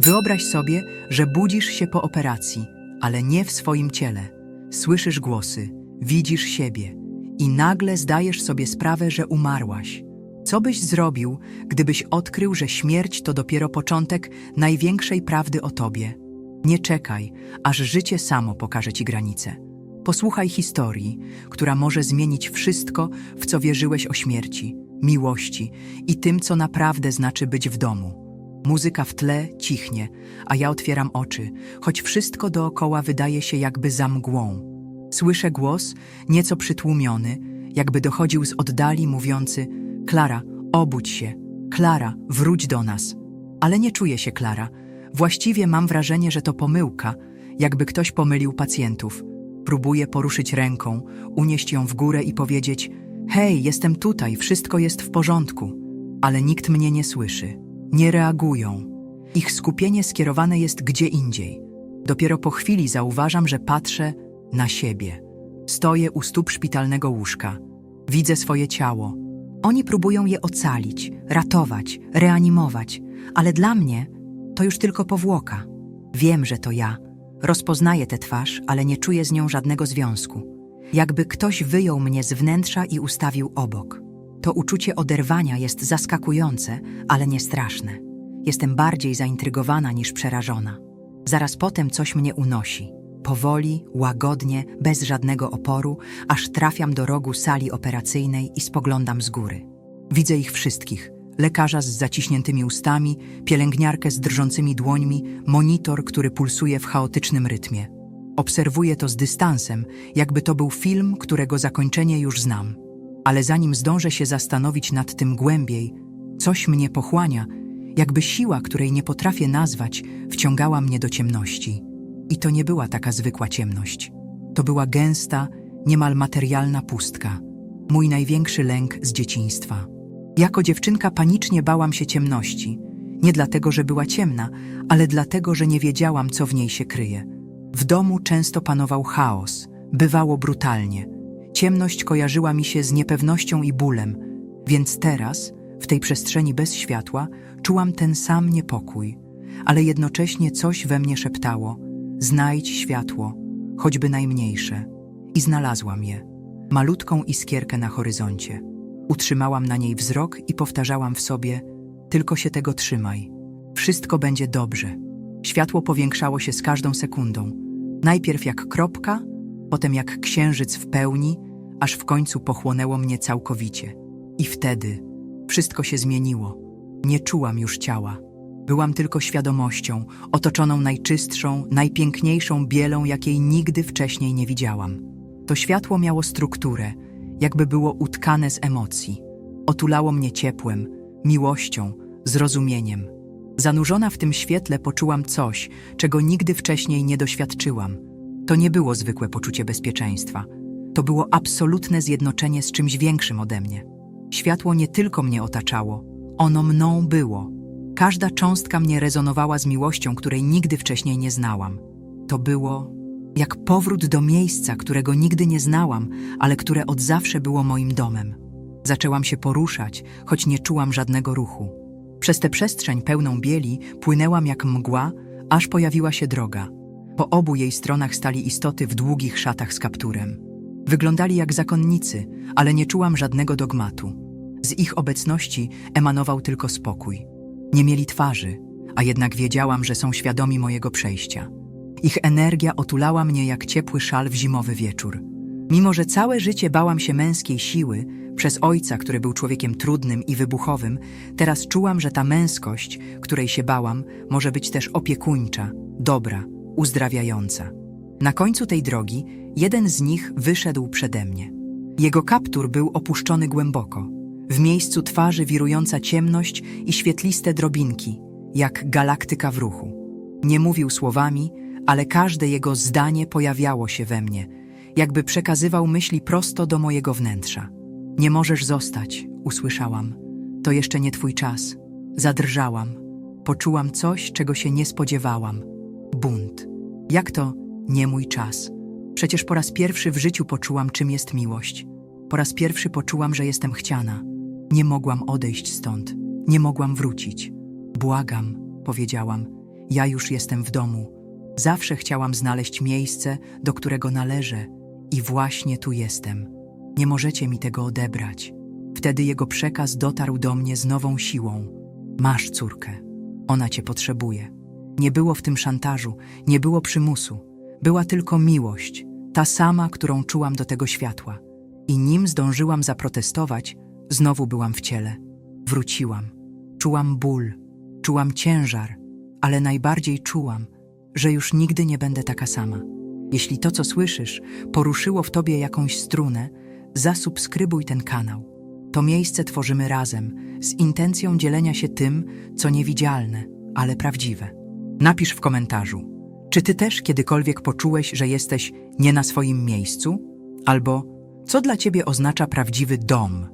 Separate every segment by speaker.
Speaker 1: Wyobraź sobie, że budzisz się po operacji, ale nie w swoim ciele. Słyszysz głosy, widzisz siebie i nagle zdajesz sobie sprawę, że umarłaś. Co byś zrobił, gdybyś odkrył, że śmierć to dopiero początek największej prawdy o tobie? Nie czekaj, aż życie samo pokaże ci granice. Posłuchaj historii, która może zmienić wszystko, w co wierzyłeś o śmierci, miłości i tym, co naprawdę znaczy być w domu. Muzyka w tle cichnie, a ja otwieram oczy, choć wszystko dookoła wydaje się jakby za mgłą. Słyszę głos, nieco przytłumiony, jakby dochodził z oddali, mówiący: Klara, obudź się, Klara, wróć do nas. Ale nie czuję się Klara. Właściwie mam wrażenie, że to pomyłka, jakby ktoś pomylił pacjentów. Próbuję poruszyć ręką, unieść ją w górę i powiedzieć: Hej, jestem tutaj, wszystko jest w porządku. Ale nikt mnie nie słyszy, nie reagują. Ich skupienie skierowane jest gdzie indziej. Dopiero po chwili zauważam, że patrzę na siebie. Stoję u stóp szpitalnego łóżka. Widzę swoje ciało. Oni próbują je ocalić, ratować, reanimować, ale dla mnie to już tylko powłoka. Wiem, że to ja. Rozpoznaję tę twarz, ale nie czuję z nią żadnego związku. Jakby ktoś wyjął mnie z wnętrza i ustawił obok. To uczucie oderwania jest zaskakujące, ale nie straszne. Jestem bardziej zaintrygowana niż przerażona. Zaraz potem coś mnie unosi. Powoli, łagodnie, bez żadnego oporu, aż trafiam do rogu sali operacyjnej i spoglądam z góry. Widzę ich wszystkich. Lekarza z zaciśniętymi ustami, pielęgniarkę z drżącymi dłońmi, monitor, który pulsuje w chaotycznym rytmie. Obserwuję to z dystansem, jakby to był film, którego zakończenie już znam. Ale zanim zdążę się zastanowić nad tym głębiej, coś mnie pochłania, jakby siła, której nie potrafię nazwać, wciągała mnie do ciemności. I to nie była taka zwykła ciemność. To była gęsta, niemal materialna pustka. Mój największy lęk z dzieciństwa. Jako dziewczynka panicznie bałam się ciemności. Nie dlatego, że była ciemna, ale dlatego, że nie wiedziałam, co w niej się kryje. W domu często panował chaos, bywało brutalnie. Ciemność kojarzyła mi się z niepewnością i bólem, więc teraz, w tej przestrzeni bez światła, czułam ten sam niepokój, ale jednocześnie coś we mnie szeptało: znajdź światło, choćby najmniejsze. I znalazłam je malutką iskierkę na horyzoncie. Utrzymałam na niej wzrok i powtarzałam w sobie: Tylko się tego trzymaj. Wszystko będzie dobrze. Światło powiększało się z każdą sekundą. Najpierw jak kropka, potem jak księżyc w pełni, aż w końcu pochłonęło mnie całkowicie. I wtedy wszystko się zmieniło. Nie czułam już ciała. Byłam tylko świadomością, otoczoną najczystszą, najpiękniejszą bielą, jakiej nigdy wcześniej nie widziałam. To światło miało strukturę, jakby było utkane z emocji. Otulało mnie ciepłem, miłością, zrozumieniem. Zanurzona w tym świetle poczułam coś, czego nigdy wcześniej nie doświadczyłam. To nie było zwykłe poczucie bezpieczeństwa. To było absolutne zjednoczenie z czymś większym ode mnie. Światło nie tylko mnie otaczało, ono mną było. Każda cząstka mnie rezonowała z miłością, której nigdy wcześniej nie znałam. To było jak powrót do miejsca, którego nigdy nie znałam, ale które od zawsze było moim domem. Zaczęłam się poruszać, choć nie czułam żadnego ruchu. Przez tę przestrzeń pełną bieli płynęłam jak mgła, aż pojawiła się droga. Po obu jej stronach stali istoty w długich szatach z kapturem. Wyglądali jak zakonnicy, ale nie czułam żadnego dogmatu. Z ich obecności emanował tylko spokój. Nie mieli twarzy, a jednak wiedziałam, że są świadomi mojego przejścia. Ich energia otulała mnie jak ciepły szal w zimowy wieczór. Mimo, że całe życie bałam się męskiej siły, przez ojca, który był człowiekiem trudnym i wybuchowym, teraz czułam, że ta męskość, której się bałam, może być też opiekuńcza, dobra, uzdrawiająca. Na końcu tej drogi jeden z nich wyszedł przede mnie. Jego kaptur był opuszczony głęboko. W miejscu twarzy wirująca ciemność i świetliste drobinki, jak galaktyka w ruchu. Nie mówił słowami, ale każde jego zdanie pojawiało się we mnie, jakby przekazywał myśli prosto do mojego wnętrza. Nie możesz zostać, usłyszałam. To jeszcze nie twój czas. Zadrżałam. Poczułam coś, czego się nie spodziewałam. Bunt. Jak to nie mój czas? Przecież po raz pierwszy w życiu poczułam, czym jest miłość. Po raz pierwszy poczułam, że jestem chciana. Nie mogłam odejść stąd. Nie mogłam wrócić. Błagam, powiedziałam. Ja już jestem w domu. Zawsze chciałam znaleźć miejsce, do którego należę, i właśnie tu jestem. Nie możecie mi tego odebrać. Wtedy jego przekaz dotarł do mnie z nową siłą. Masz córkę. Ona cię potrzebuje. Nie było w tym szantażu, nie było przymusu. Była tylko miłość, ta sama, którą czułam do tego światła. I nim zdążyłam zaprotestować, znowu byłam w ciele. Wróciłam. Czułam ból, czułam ciężar, ale najbardziej czułam, że już nigdy nie będę taka sama. Jeśli to, co słyszysz, poruszyło w tobie jakąś strunę, zasubskrybuj ten kanał. To miejsce tworzymy razem, z intencją dzielenia się tym, co niewidzialne, ale prawdziwe. Napisz w komentarzu, czy ty też kiedykolwiek poczułeś, że jesteś nie na swoim miejscu? Albo co dla ciebie oznacza prawdziwy dom?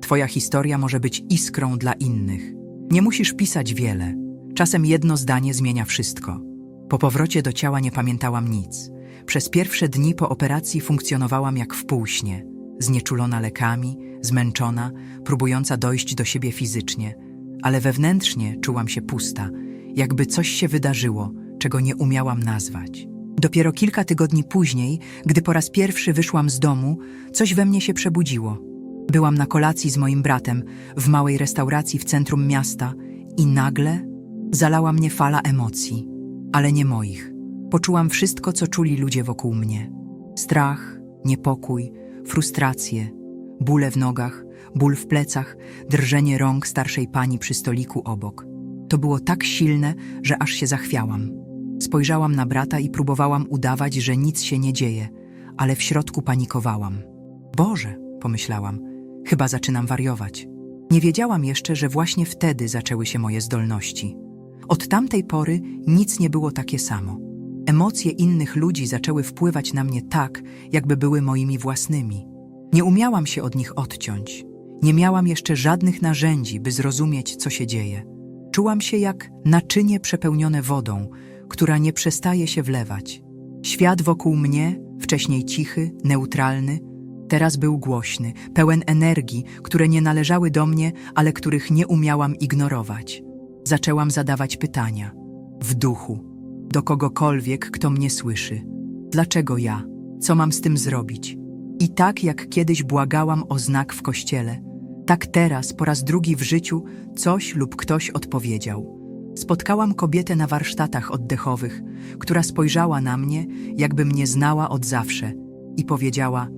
Speaker 1: Twoja historia może być iskrą dla innych. Nie musisz pisać wiele. Czasem jedno zdanie zmienia wszystko. Po powrocie do ciała nie pamiętałam nic. Przez pierwsze dni po operacji funkcjonowałam jak w półśnie, znieczulona lekami, zmęczona, próbująca dojść do siebie fizycznie, ale wewnętrznie czułam się pusta, jakby coś się wydarzyło, czego nie umiałam nazwać. Dopiero kilka tygodni później, gdy po raz pierwszy wyszłam z domu, coś we mnie się przebudziło. Byłam na kolacji z moim bratem w małej restauracji w centrum miasta i nagle zalała mnie fala emocji, ale nie moich. Poczułam wszystko, co czuli ludzie wokół mnie: strach, niepokój, frustrację, bóle w nogach, ból w plecach, drżenie rąk starszej pani przy stoliku obok. To było tak silne, że aż się zachwiałam. Spojrzałam na brata i próbowałam udawać, że nic się nie dzieje, ale w środku panikowałam. Boże, pomyślałam, chyba zaczynam wariować. Nie wiedziałam jeszcze, że właśnie wtedy zaczęły się moje zdolności. Od tamtej pory nic nie było takie samo. Emocje innych ludzi zaczęły wpływać na mnie tak, jakby były moimi własnymi. Nie umiałam się od nich odciąć. Nie miałam jeszcze żadnych narzędzi, by zrozumieć, co się dzieje. Czułam się jak naczynie przepełnione wodą, która nie przestaje się wlewać. Świat wokół mnie, wcześniej cichy, neutralny, teraz był głośny, pełen energii, które nie należały do mnie, ale których nie umiałam ignorować. Zaczęłam zadawać pytania. W duchu. Do kogokolwiek, kto mnie słyszy. Dlaczego ja? Co mam z tym zrobić? I tak jak kiedyś błagałam o znak w kościele, tak teraz, po raz drugi w życiu, coś lub ktoś odpowiedział. Spotkałam kobietę na warsztatach oddechowych, która spojrzała na mnie, jakby mnie znała od zawsze i powiedziała: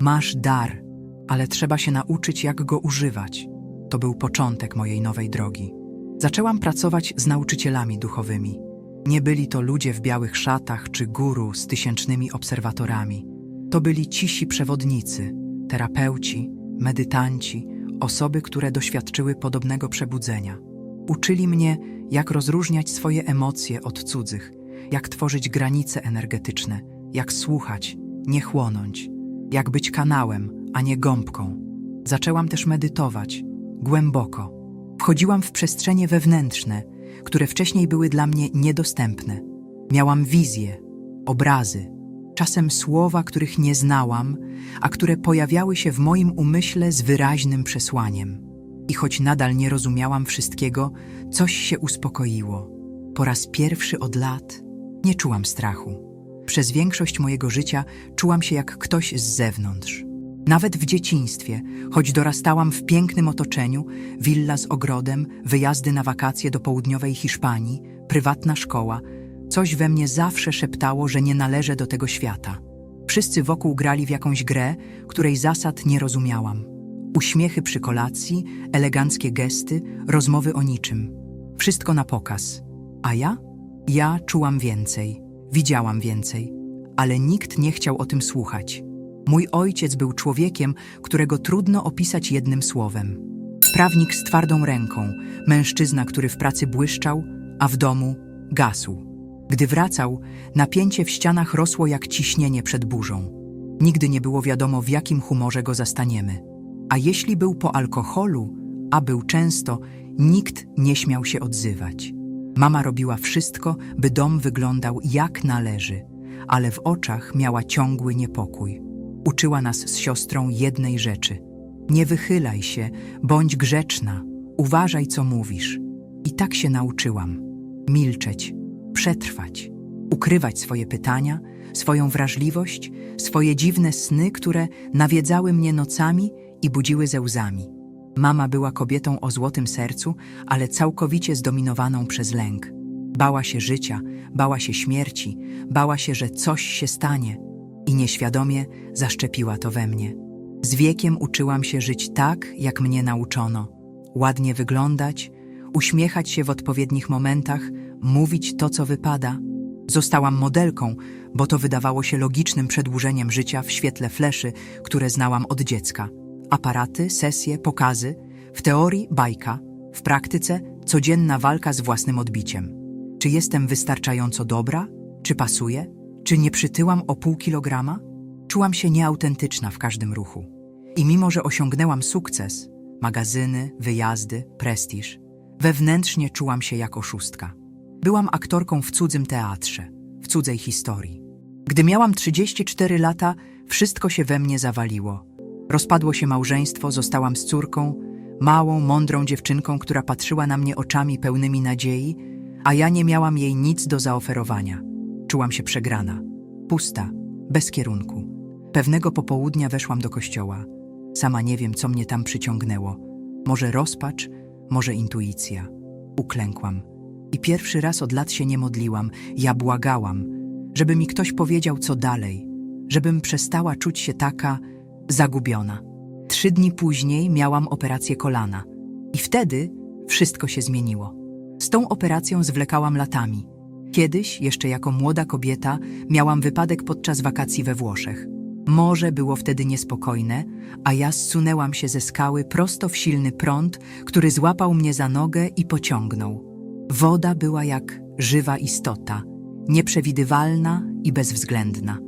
Speaker 1: Masz dar, ale trzeba się nauczyć, jak go używać. To był początek mojej nowej drogi. Zaczęłam pracować z nauczycielami duchowymi. Nie byli to ludzie w białych szatach czy guru z tysięcznymi obserwatorami. To byli cisi przewodnicy, terapeuci, medytanci, osoby, które doświadczyły podobnego przebudzenia. Uczyli mnie, jak rozróżniać swoje emocje od cudzych, jak tworzyć granice energetyczne, jak słuchać, nie chłonąć, jak być kanałem, a nie gąbką. Zaczęłam też medytować, głęboko. Wchodziłam w przestrzenie wewnętrzne, które wcześniej były dla mnie niedostępne. Miałam wizje, obrazy, czasem słowa, których nie znałam, a które pojawiały się w moim umyśle z wyraźnym przesłaniem. I choć nadal nie rozumiałam wszystkiego, coś się uspokoiło. Po raz pierwszy od lat nie czułam strachu. Przez większość mojego życia czułam się jak ktoś z zewnątrz. Nawet w dzieciństwie, choć dorastałam w pięknym otoczeniu, willa z ogrodem, wyjazdy na wakacje do południowej Hiszpanii, prywatna szkoła, coś we mnie zawsze szeptało, że nie należę do tego świata. Wszyscy wokół grali w jakąś grę, której zasad nie rozumiałam. Uśmiechy przy kolacji, eleganckie gesty, rozmowy o niczym. Wszystko na pokaz. A ja? Ja czułam więcej, widziałam więcej, ale nikt nie chciał o tym słuchać. Mój ojciec był człowiekiem, którego trudno opisać jednym słowem. Prawnik z twardą ręką, mężczyzna, który w pracy błyszczał, a w domu gasł. Gdy wracał, napięcie w ścianach rosło jak ciśnienie przed burzą. Nigdy nie było wiadomo, w jakim humorze go zastaniemy. A jeśli był po alkoholu, a był często, nikt nie śmiał się odzywać. Mama robiła wszystko, by dom wyglądał jak należy, ale w oczach miała ciągły niepokój. Uczyła nas z siostrą jednej rzeczy: nie wychylaj się, bądź grzeczna, uważaj, co mówisz. I tak się nauczyłam milczeć, przetrwać, ukrywać swoje pytania, swoją wrażliwość, swoje dziwne sny, które nawiedzały mnie nocami i budziły ze łzami. Mama była kobietą o złotym sercu, ale całkowicie zdominowaną przez lęk. Bała się życia, bała się śmierci, bała się, że coś się stanie i nieświadomie zaszczepiła to we mnie. Z wiekiem uczyłam się żyć tak, jak mnie nauczono. Ładnie wyglądać, uśmiechać się w odpowiednich momentach, mówić to, co wypada. Zostałam modelką, bo to wydawało się logicznym przedłużeniem życia w świetle fleszy, które znałam od dziecka. Aparaty, sesje, pokazy, w teorii bajka, w praktyce codzienna walka z własnym odbiciem. Czy jestem wystarczająco dobra? Czy pasuję? Czy nie przytyłam o pół kilograma? Czułam się nieautentyczna w każdym ruchu. I mimo, że osiągnęłam sukces, magazyny, wyjazdy, prestiż, wewnętrznie czułam się jak oszustka. Byłam aktorką w cudzym teatrze, w cudzej historii. Gdy miałam 34 lata, wszystko się we mnie zawaliło. Rozpadło się małżeństwo, zostałam z córką, małą, mądrą dziewczynką, która patrzyła na mnie oczami pełnymi nadziei, a ja nie miałam jej nic do zaoferowania. Czułam się przegrana, pusta, bez kierunku. Pewnego popołudnia weszłam do kościoła. Sama nie wiem, co mnie tam przyciągnęło. Może rozpacz, może intuicja. Uklękłam. I pierwszy raz od lat się nie modliłam, ja błagałam, żeby mi ktoś powiedział, co dalej, żebym przestała czuć się taka zagubiona. Trzy dni później miałam operację kolana. I wtedy wszystko się zmieniło. Z tą operacją zwlekałam latami. Kiedyś, jeszcze jako młoda kobieta, miałam wypadek podczas wakacji we Włoszech. Morze było wtedy niespokojne, a ja zsunęłam się ze skały prosto w silny prąd, który złapał mnie za nogę i pociągnął. Woda była jak żywa istota, nieprzewidywalna i bezwzględna.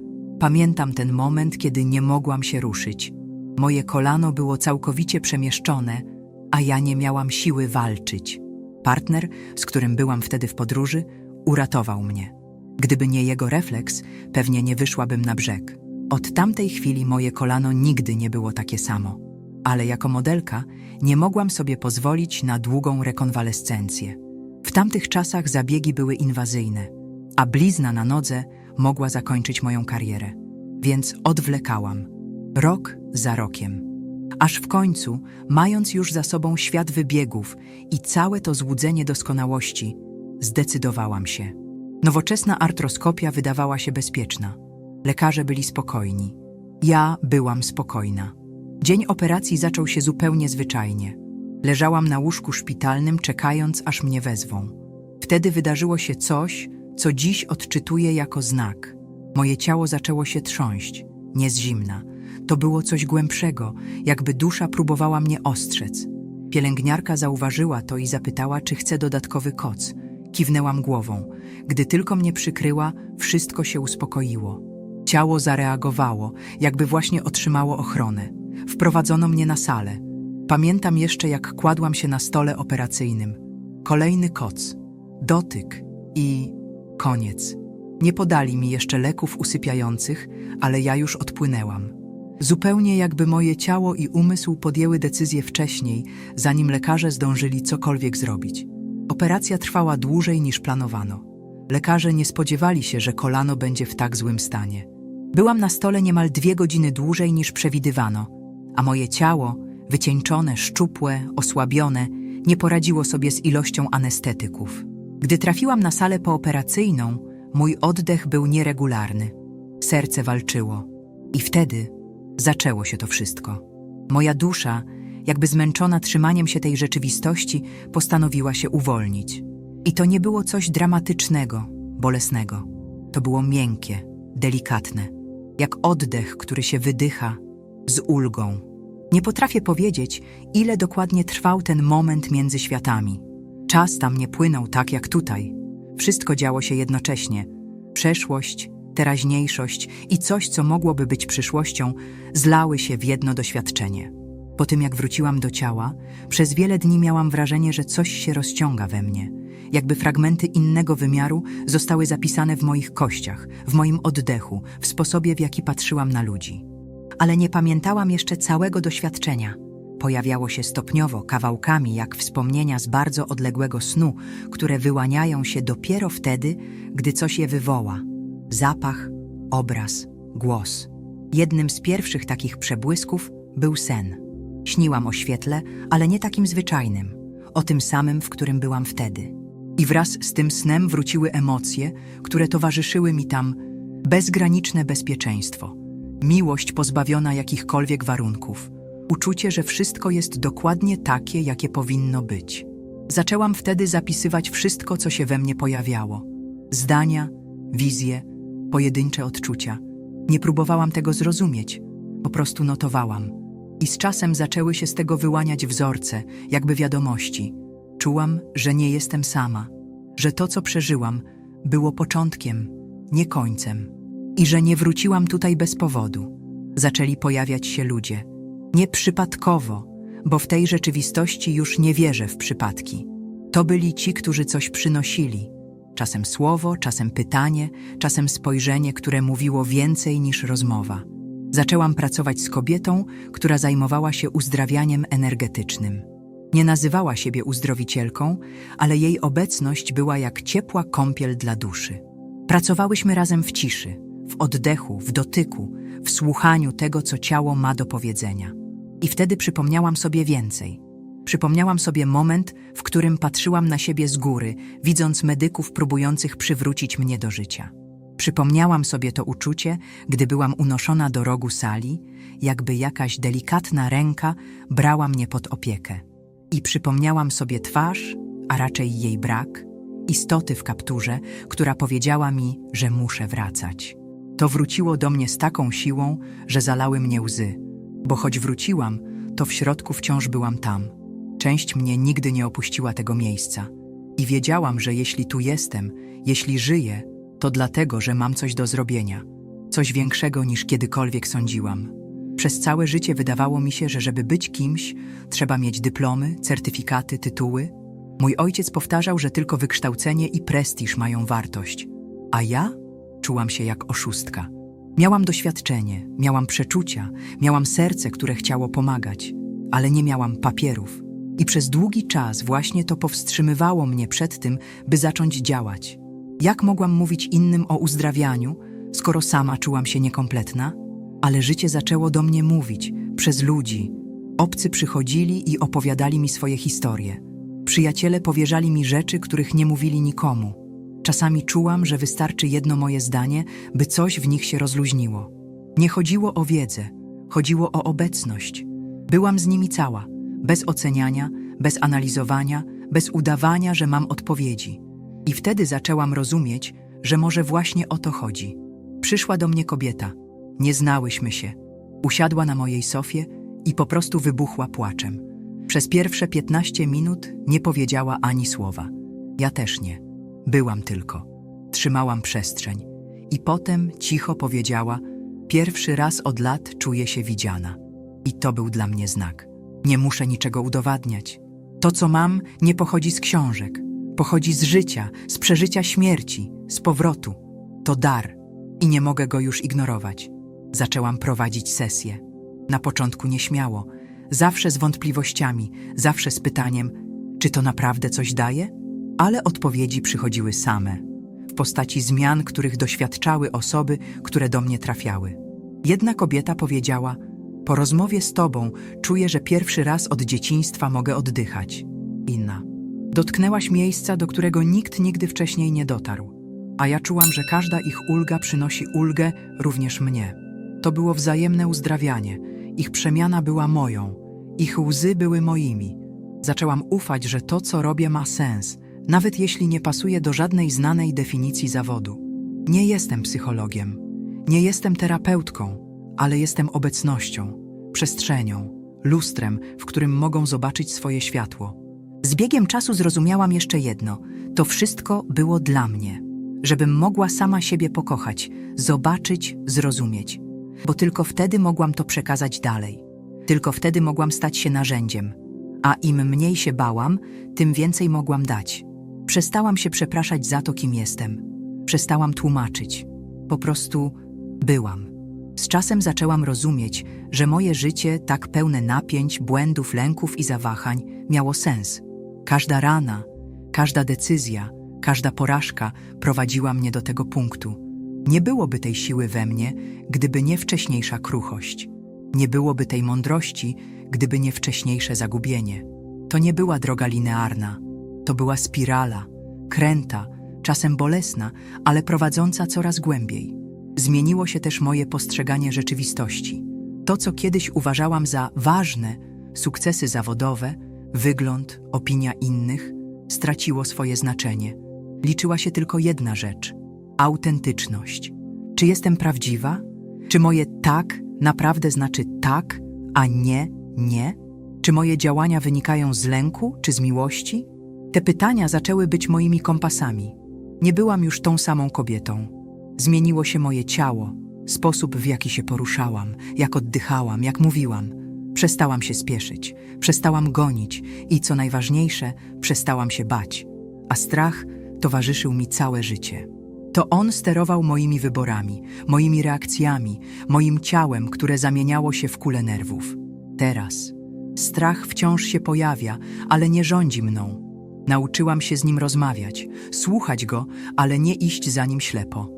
Speaker 1: Pamiętam ten moment, kiedy nie mogłam się ruszyć. Moje kolano było całkowicie przemieszczone, a ja nie miałam siły walczyć. Partner, z którym byłam wtedy w podróży, uratował mnie. Gdyby nie jego refleks, pewnie nie wyszłabym na brzeg. Od tamtej chwili moje kolano nigdy nie było takie samo. Ale jako modelka nie mogłam sobie pozwolić na długą rekonwalescencję. W tamtych czasach zabiegi były inwazyjne, a blizna na nodze mogła zakończyć moją karierę. Więc odwlekałam. Rok za rokiem. Aż w końcu, mając już za sobą świat wybiegów i całe to złudzenie doskonałości, zdecydowałam się. Nowoczesna artroskopia wydawała się bezpieczna. Lekarze byli spokojni. Ja byłam spokojna. Dzień operacji zaczął się zupełnie zwyczajnie. Leżałam na łóżku szpitalnym, czekając, aż mnie wezwą. Wtedy wydarzyło się coś, co dziś odczytuję jako znak. Moje ciało zaczęło się trząść, nie z zimna. To było coś głębszego, jakby dusza próbowała mnie ostrzec. Pielęgniarka zauważyła to i zapytała, czy chcę dodatkowy koc. Kiwnęłam głową. Gdy tylko mnie przykryła, wszystko się uspokoiło. Ciało zareagowało, jakby właśnie otrzymało ochronę. Wprowadzono mnie na salę. Pamiętam jeszcze, jak kładłam się na stole operacyjnym. Kolejny koc, dotyk i koniec. Nie podali mi jeszcze leków usypiających, ale ja już odpłynęłam. Zupełnie jakby moje ciało i umysł podjęły decyzję wcześniej, zanim lekarze zdążyli cokolwiek zrobić. Operacja trwała dłużej niż planowano. Lekarze nie spodziewali się, że kolano będzie w tak złym stanie. Byłam na stole niemal dwie godziny dłużej niż przewidywano, a moje ciało, wycieńczone, szczupłe, osłabione, nie poradziło sobie z ilością anestetyków. Gdy trafiłam na salę pooperacyjną, mój oddech był nieregularny. Serce walczyło. I wtedy zaczęło się to wszystko. Moja dusza, jakby zmęczona trzymaniem się tej rzeczywistości, postanowiła się uwolnić. I to nie było coś dramatycznego, bolesnego. To było miękkie, delikatne, jak oddech, który się wydycha z ulgą. Nie potrafię powiedzieć, ile dokładnie trwał ten moment między światami. Czas tam nie płynął tak jak tutaj. Wszystko działo się jednocześnie. Przeszłość, teraźniejszość i coś, co mogłoby być przyszłością, zlały się w jedno doświadczenie. Po tym, jak wróciłam do ciała, przez wiele dni miałam wrażenie, że coś się rozciąga we mnie. Jakby fragmenty innego wymiaru zostały zapisane w moich kościach, w moim oddechu, w sposobie, w jaki patrzyłam na ludzi. Ale nie pamiętałam jeszcze całego doświadczenia. pojawiało się stopniowo, kawałkami, jak wspomnienia z bardzo odległego snu, które wyłaniają się dopiero wtedy, gdy coś je wywoła. Zapach, obraz, głos. Jednym z pierwszych takich przebłysków był sen. Śniłam o świetle, ale nie takim zwyczajnym, o tym samym, w którym byłam wtedy. I wraz z tym snem wróciły emocje, które towarzyszyły mi tam bezgraniczne bezpieczeństwo, miłość pozbawiona jakichkolwiek warunków, uczucie, że wszystko jest dokładnie takie, jakie powinno być. Zaczęłam wtedy zapisywać wszystko, co się we mnie pojawiało: zdania, wizje, pojedyncze odczucia. Nie próbowałam tego zrozumieć, po prostu notowałam. I z czasem zaczęły się z tego wyłaniać wzorce, jakby wiadomości. Czułam, że nie jestem sama, że to, co przeżyłam, było początkiem, nie końcem. I że nie wróciłam tutaj bez powodu. Zaczęli pojawiać się ludzie. Nie przypadkowo, bo w tej rzeczywistości już nie wierzę w przypadki. To byli ci, którzy coś przynosili. Czasem słowo, czasem pytanie, czasem spojrzenie, które mówiło więcej niż rozmowa. Zaczęłam pracować z kobietą, która zajmowała się uzdrawianiem energetycznym. Nie nazywała siebie uzdrowicielką, ale jej obecność była jak ciepła kąpiel dla duszy. Pracowałyśmy razem w ciszy, w oddechu, w dotyku, w słuchaniu tego, co ciało ma do powiedzenia. I wtedy przypomniałam sobie więcej. Przypomniałam sobie moment, w którym patrzyłam na siebie z góry, widząc medyków próbujących przywrócić mnie do życia. Przypomniałam sobie to uczucie, gdy byłam unoszona do rogu sali, jakby jakaś delikatna ręka brała mnie pod opiekę. I przypomniałam sobie twarz, a raczej jej brak, istoty w kapturze, która powiedziała mi, że muszę wracać. To wróciło do mnie z taką siłą, że zalały mnie łzy, bo choć wróciłam, to w środku wciąż byłam tam. Część mnie nigdy nie opuściła tego miejsca. I wiedziałam, że jeśli tu jestem, jeśli żyję, to dlatego, że mam coś do zrobienia. Coś większego niż kiedykolwiek sądziłam. Przez całe życie wydawało mi się, że żeby być kimś, trzeba mieć dyplomy, certyfikaty, tytuły. Mój ojciec powtarzał, że tylko wykształcenie i prestiż mają wartość. A ja czułam się jak oszustka. Miałam doświadczenie, miałam przeczucia, miałam serce, które chciało pomagać, ale nie miałam papierów. I przez długi czas właśnie to powstrzymywało mnie przed tym, by zacząć działać. Jak mogłam mówić innym o uzdrawianiu, skoro sama czułam się niekompletna? Ale życie zaczęło do mnie mówić, przez ludzi. Obcy przychodzili i opowiadali mi swoje historie. Przyjaciele powierzali mi rzeczy, których nie mówili nikomu. Czasami czułam, że wystarczy jedno moje zdanie, by coś w nich się rozluźniło. Nie chodziło o wiedzę, chodziło o obecność. Byłam z nimi cała, bez oceniania, bez analizowania, bez udawania, że mam odpowiedzi. I wtedy zaczęłam rozumieć, że może właśnie o to chodzi. Przyszła do mnie kobieta. Nie znałyśmy się. Usiadła na mojej sofie i po prostu wybuchła płaczem. Przez pierwsze 15 minut nie powiedziała ani słowa. Ja też nie. Byłam tylko. Trzymałam przestrzeń. I potem cicho powiedziała: Pierwszy raz od lat czuję się widziana. I to był dla mnie znak. Nie muszę niczego udowadniać. To, co mam, nie pochodzi z książek. Pochodzi z życia, z przeżycia śmierci, z powrotu. To dar i nie mogę go już ignorować. Zaczęłam prowadzić sesję. Na początku nieśmiało, zawsze z wątpliwościami, zawsze z pytaniem, czy to naprawdę coś daje? Ale odpowiedzi przychodziły same, w postaci zmian, których doświadczały osoby, które do mnie trafiały. Jedna kobieta powiedziała: Po rozmowie z tobą czuję, że pierwszy raz od dzieciństwa mogę oddychać. Inna. Dotknęłaś miejsca, do którego nikt nigdy wcześniej nie dotarł. A ja czułam, że każda ich ulga przynosi ulgę również mnie. To było wzajemne uzdrawianie. Ich przemiana była moją, ich łzy były moimi. Zaczęłam ufać, że to, co robię, ma sens, nawet jeśli nie pasuje do żadnej znanej definicji zawodu. Nie jestem psychologiem, nie jestem terapeutką, ale jestem obecnością, przestrzenią, lustrem, w którym mogą zobaczyć swoje światło. Z biegiem czasu zrozumiałam jeszcze jedno: to wszystko było dla mnie, żebym mogła sama siebie pokochać, zobaczyć, zrozumieć, bo tylko wtedy mogłam to przekazać dalej. Tylko wtedy mogłam stać się narzędziem, a im mniej się bałam, tym więcej mogłam dać. Przestałam się przepraszać za to, kim jestem. Przestałam tłumaczyć. Po prostu byłam. Z czasem zaczęłam rozumieć, że moje życie, tak pełne napięć, błędów, lęków i zawahań, miało sens. Każda rana, każda decyzja, każda porażka prowadziła mnie do tego punktu. Nie byłoby tej siły we mnie, gdyby nie wcześniejsza kruchość. Nie byłoby tej mądrości, gdyby nie wcześniejsze zagubienie. To nie była droga linearna, to była spirala, kręta, czasem bolesna, ale prowadząca coraz głębiej. Zmieniło się też moje postrzeganie rzeczywistości. To, co kiedyś uważałam za ważne, sukcesy zawodowe, wygląd, opinia innych, straciło swoje znaczenie. Liczyła się tylko jedna rzecz autentyczność. Czy jestem prawdziwa? Czy moje tak naprawdę znaczy tak, a nie nie? Czy moje działania wynikają z lęku czy z miłości? Te pytania zaczęły być moimi kompasami. Nie byłam już tą samą kobietą. Zmieniło się moje ciało, sposób w jaki się poruszałam, jak oddychałam, jak mówiłam. Przestałam się spieszyć, przestałam gonić i co najważniejsze, przestałam się bać. A strach towarzyszył mi całe życie. To on sterował moimi wyborami, moimi reakcjami, moim ciałem, które zamieniało się w kulę nerwów. Teraz strach wciąż się pojawia, ale nie rządzi mną. Nauczyłam się z nim rozmawiać, słuchać go, ale nie iść za nim ślepo.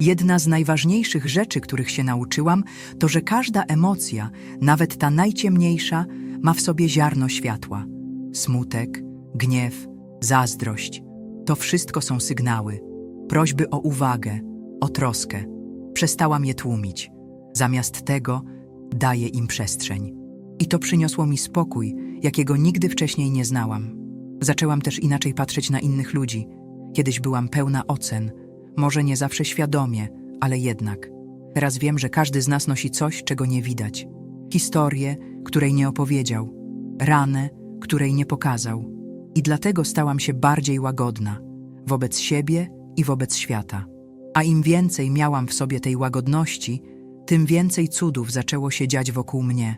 Speaker 1: Jedna z najważniejszych rzeczy, których się nauczyłam, to że każda emocja, nawet ta najciemniejsza, ma w sobie ziarno światła. Smutek, gniew, zazdrość to wszystko są sygnały, prośby o uwagę, o troskę. Przestałam je tłumić. Zamiast tego daję im przestrzeń. I to przyniosło mi spokój, jakiego nigdy wcześniej nie znałam. Zaczęłam też inaczej patrzeć na innych ludzi. Kiedyś byłam pełna ocen, może nie zawsze świadomie, ale jednak. Teraz wiem, że każdy z nas nosi coś, czego nie widać. Historię, której nie opowiedział, ranę, której nie pokazał. I dlatego stałam się bardziej łagodna wobec siebie i wobec świata. A im więcej miałam w sobie tej łagodności, tym więcej cudów zaczęło się dziać wokół mnie.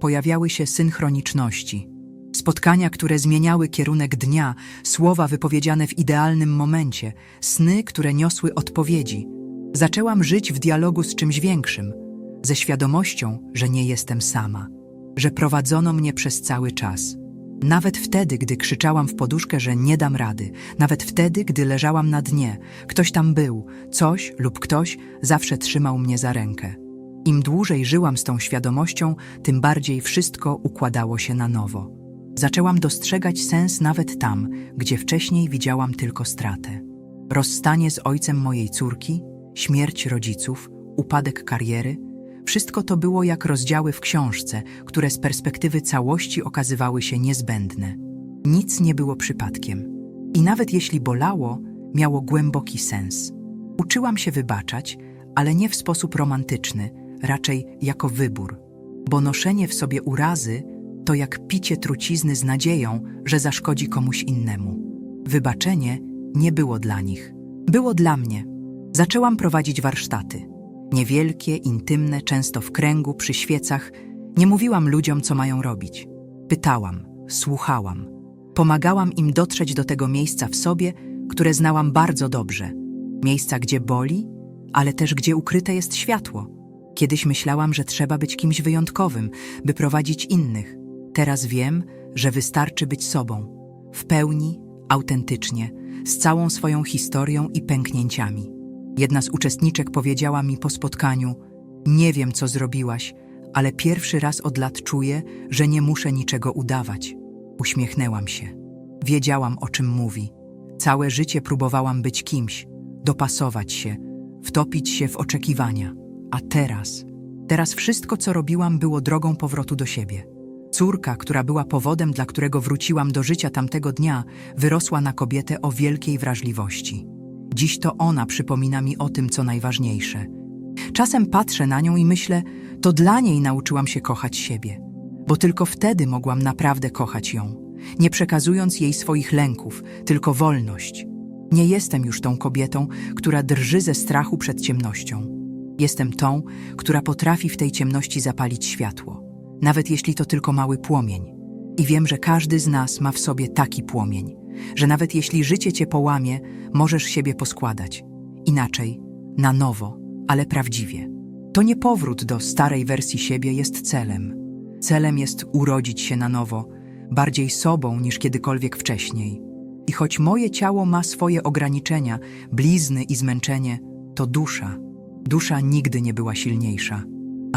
Speaker 1: Pojawiały się synchroniczności. Spotkania, które zmieniały kierunek dnia, słowa wypowiedziane w idealnym momencie, sny, które niosły odpowiedzi. Zaczęłam żyć w dialogu z czymś większym, ze świadomością, że nie jestem sama, że prowadzono mnie przez cały czas. Nawet wtedy, gdy krzyczałam w poduszkę, że nie dam rady, nawet wtedy, gdy leżałam na dnie, ktoś tam był, coś lub ktoś zawsze trzymał mnie za rękę. Im dłużej żyłam z tą świadomością, tym bardziej wszystko układało się na nowo. Zaczęłam dostrzegać sens nawet tam, gdzie wcześniej widziałam tylko stratę. Rozstanie z ojcem mojej córki, śmierć rodziców, upadek kariery wszystko to było jak rozdziały w książce, które z perspektywy całości okazywały się niezbędne. Nic nie było przypadkiem. I nawet jeśli bolało, miało głęboki sens. Uczyłam się wybaczać, ale nie w sposób romantyczny, raczej jako wybór, bo noszenie w sobie urazy to jak picie trucizny z nadzieją, że zaszkodzi komuś innemu. Wybaczenie nie było dla nich. Było dla mnie. Zaczęłam prowadzić warsztaty. Niewielkie, intymne, często w kręgu, przy świecach. Nie mówiłam ludziom, co mają robić. Pytałam, słuchałam. Pomagałam im dotrzeć do tego miejsca w sobie, które znałam bardzo dobrze. Miejsca, gdzie boli, ale też gdzie ukryte jest światło. Kiedyś myślałam, że trzeba być kimś wyjątkowym, by prowadzić innych. Teraz wiem, że wystarczy być sobą. W pełni, autentycznie, z całą swoją historią i pęknięciami. Jedna z uczestniczek powiedziała mi po spotkaniu: Nie wiem, co zrobiłaś, ale pierwszy raz od lat czuję, że nie muszę niczego udawać. Uśmiechnęłam się. Wiedziałam, o czym mówi. Całe życie próbowałam być kimś, dopasować się, wtopić się w oczekiwania. A teraz, teraz wszystko, co robiłam, było drogą powrotu do siebie. Córka, która była powodem, dla którego wróciłam do życia tamtego dnia, wyrosła na kobietę o wielkiej wrażliwości. Dziś to ona przypomina mi o tym, co najważniejsze. Czasem patrzę na nią i myślę, to dla niej nauczyłam się kochać siebie, bo tylko wtedy mogłam naprawdę kochać ją, nie przekazując jej swoich lęków, tylko wolność. Nie jestem już tą kobietą, która drży ze strachu przed ciemnością. Jestem tą, która potrafi w tej ciemności zapalić światło, nawet jeśli to tylko mały płomień. I wiem, że każdy z nas ma w sobie taki płomień, że nawet jeśli życie cię połamie, możesz siebie poskładać. Inaczej, na nowo, ale prawdziwie. To nie powrót do starej wersji siebie jest celem. Celem jest urodzić się na nowo, bardziej sobą niż kiedykolwiek wcześniej. I choć moje ciało ma swoje ograniczenia, blizny i zmęczenie, to dusza. Dusza nigdy nie była silniejsza.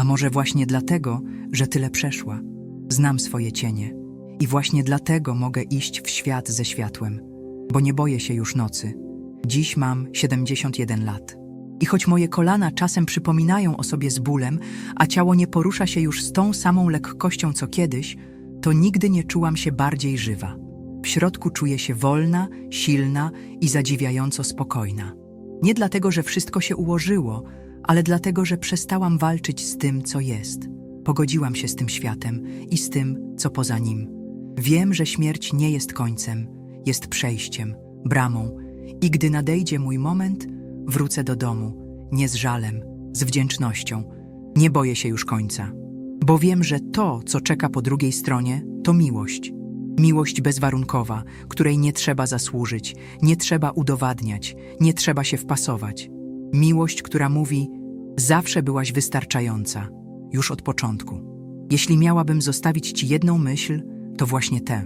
Speaker 1: A może właśnie dlatego, że tyle przeszła. Znam swoje cienie. I właśnie dlatego mogę iść w świat ze światłem, bo nie boję się już nocy. Dziś mam 71 lat. I choć moje kolana czasem przypominają o sobie z bólem, a ciało nie porusza się już z tą samą lekkością co kiedyś, to nigdy nie czułam się bardziej żywa. W środku czuję się wolna, silna i zadziwiająco spokojna. Nie dlatego, że wszystko się ułożyło, ale dlatego, że przestałam walczyć z tym, co jest. Pogodziłam się z tym światem i z tym, co poza nim. Wiem, że śmierć nie jest końcem, jest przejściem, bramą i gdy nadejdzie mój moment, wrócę do domu, nie z żalem, z wdzięcznością. Nie boję się już końca, bo wiem, że to, co czeka po drugiej stronie, to miłość. Miłość bezwarunkowa, której nie trzeba zasłużyć, nie trzeba udowadniać, nie trzeba się wpasować. Miłość, która mówi: Zawsze byłaś wystarczająca, już od początku. Jeśli miałabym zostawić ci jedną myśl, to właśnie tę: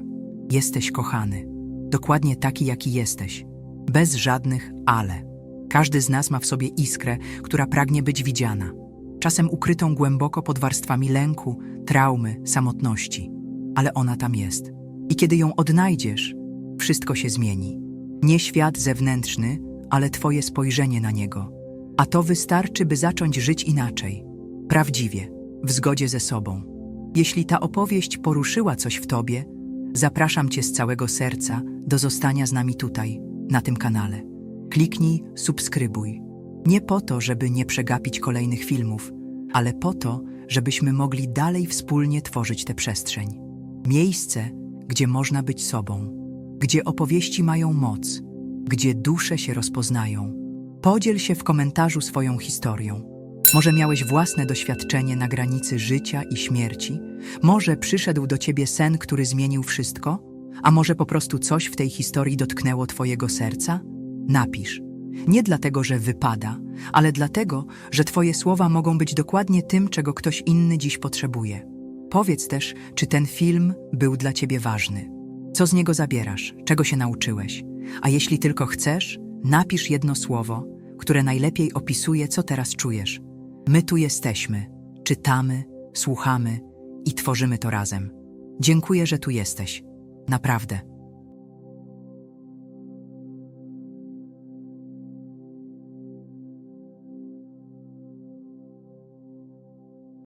Speaker 1: Jesteś kochany. Dokładnie taki, jaki jesteś. Bez żadnych ale. Każdy z nas ma w sobie iskrę, która pragnie być widziana. Czasem ukrytą głęboko pod warstwami lęku, traumy, samotności. Ale ona tam jest. I kiedy ją odnajdziesz, wszystko się zmieni. Nie świat zewnętrzny, ale Twoje spojrzenie na niego. A to wystarczy, by zacząć żyć inaczej. Prawdziwie, w zgodzie ze sobą. Jeśli ta opowieść poruszyła coś w Tobie, zapraszam Cię z całego serca do zostania z nami tutaj, na tym kanale. Kliknij subskrybuj. Nie po to, żeby nie przegapić kolejnych filmów, ale po to, żebyśmy mogli dalej wspólnie tworzyć tę przestrzeń. Miejsce, gdzie można być sobą, gdzie opowieści mają moc, gdzie dusze się rozpoznają. Podziel się w komentarzu swoją historią. Może miałeś własne doświadczenie na granicy życia i śmierci? Może przyszedł do ciebie sen, który zmienił wszystko? A może po prostu coś w tej historii dotknęło twojego serca? Napisz. Nie dlatego, że wypada, ale dlatego, że twoje słowa mogą być dokładnie tym, czego ktoś inny dziś potrzebuje. Powiedz też, czy ten film był dla ciebie ważny. Co z niego zabierasz? Czego się nauczyłeś? A jeśli tylko chcesz, napisz jedno słowo, które najlepiej opisuje, co teraz czujesz. My tu jesteśmy, czytamy, słuchamy i tworzymy to razem. Dziękuję, że tu jesteś. Naprawdę.